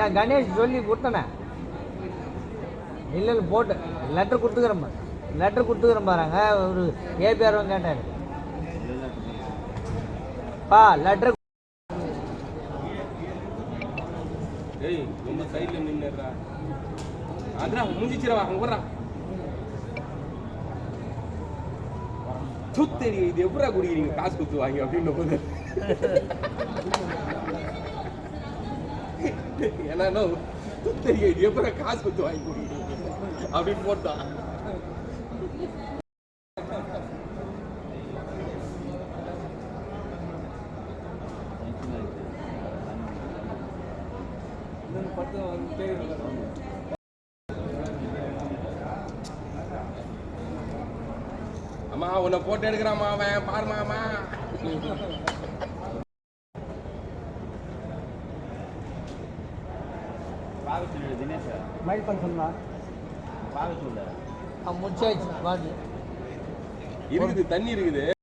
ஏன் கணேஷ் சொல்லி கொடுத்தனே? இல்லை இல்லை போட்டு. லெட்டர் கொடுத்துக்கிறேன் லெட்டர் கொடுத்துக்கிறேன் பாருங்க. ஒரு ஏபிஆர் கேட்டார். பா லெட்டர் ஏய் ரொம்ப சைடுல நின்னுறா இது எப்படா குடிக்கிறீங்க? காசு குத்து வாங்கி அப்படின்னு போது. ஏன்னா தெரியும் இது காசு கொடுத்து வாங்கி குடிக்கிறீங்க அப்படின்னு போட்டான். அம்மா உன்னை போட்டோ எடுக்கிறாமா அவன் பாருமா அம்மா மைல் பண்ண சொன்னா முடிச்சாச்சு பாட்டு இருக்குது தண்ணி இருக்குது.